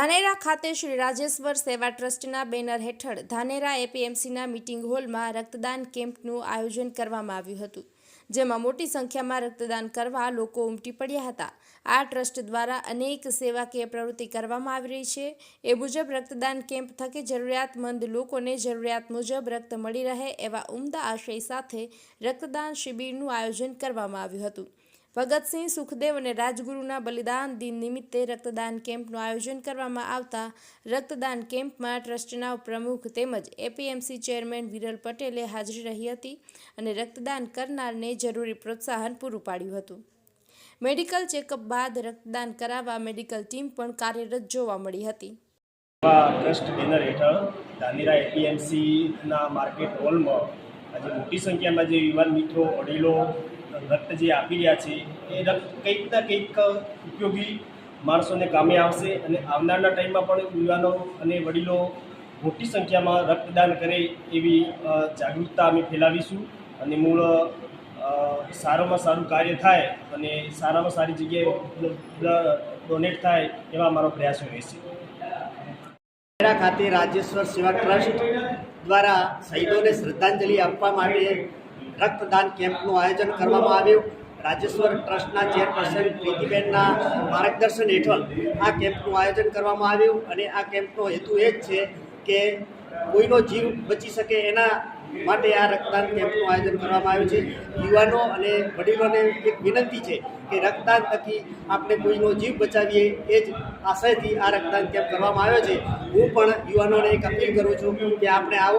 ધાનેરા ખાતે શ્રી રાજેશ્વર સેવા ટ્રસ્ટના બેનર હેઠળ ધાનેરા એપીએમસીના મિટિંગ હોલમાં રક્તદાન કેમ્પનું આયોજન કરવામાં આવ્યું હતું, જેમાં મોટી સંખ્યામાં રક્તદાન કરવા લોકો ઉમટી પડ્યા હતા. આ ટ્રસ્ટ દ્વારા અનેક સેવાકીય પ્રવૃત્તિ કરવામાં આવી રહી છે. એ મુજબ રક્તદાન કેમ્પ થકી જરૂરિયાતમંદ લોકોને જરૂરિયાત મુજબ રક્ત મળી રહે એવા ઉમદા આશય સાથે રક્તદાન શિબિરનું આયોજન કરવામાં આવ્યું હતું. ભગતસિંહ સુખદેવ અને રાજગુરુના બલિદાન દિન નિમિત્તે રક્તદાન કેમ્પનું આયોજન કરવામાં આવતા રક્તદાન કેમ્પમાં ટ્રસ્ટના પ્રમુખ તેમજ એપીએમસી ચેરમેન વિરલ પટેલે હાજરી રહી હતી અને રક્તદાન કરનારને જરૂરી પ્રોત્સાહન પૂરું પાડ્યું હતું. મેડિકલ ચેકઅપ બાદ રક્તદાન કરાવવા મેડિકલ ટીમ પણ કાર્યરત જોવા મળી હતી. ટ્રસ્ટ બેનર હેઠળ ધાનેરા એપીએમસીના માર્કેટ હોલમાં આજે મોટી સંખ્યામાં જે યુવાન મિત્રો, વડીલો રક્ત જે આપી રહ્યા છે, એ રક્ત કંઈક ના કંઈક ઉપયોગી માણસોને કામે આવશે અને આવનારના ટાઈમમાં પણ યુવાનો અને વડીલો મોટી સંખ્યામાં રક્તદાન કરે એવી જાગૃતતા અમે ફેલાવીશું અને મૂળ સારામાં સારું કાર્ય થાય અને સારામાં સારી જગ્યાએ ડોનેટ થાય એવા અમારો પ્રયાસો રહેશે. ખાતે રાજેશ્વર સેવા ટ્રસ્ટ દ્વારા શહીદોને શ્રદ્ધાંજલિ આપવા માટે રક્તદાન કેમ્પનું આયોજન કરવામાં આવ્યું. રાજેશ્વર ટ્રસ્ટના ચેરપર્સન પ્રીતિબેનના માર્ગદર્શન હેઠળ આ કેમ્પનું આયોજન કરવામાં આવ્યું અને આ કેમ્પનો હેતુ એ જ છે કે કોઈનો જીવ બચી શકે એના માટે આ રક્તદાન કેમ્પનું આયોજન કરવામાં આવ્યું છે. યુવાનો અને વડીલોને એક વિનંતી છે કે રક્તદાન થકી આપણે કોઈનો જીવ બચાવીએ એ જ આશયથી આ રક્તદાન કેમ્પ કરવામાં આવ્યો છે. હું પણ યુવાનોને એક અપીલ કરું છું કે આપણે આવો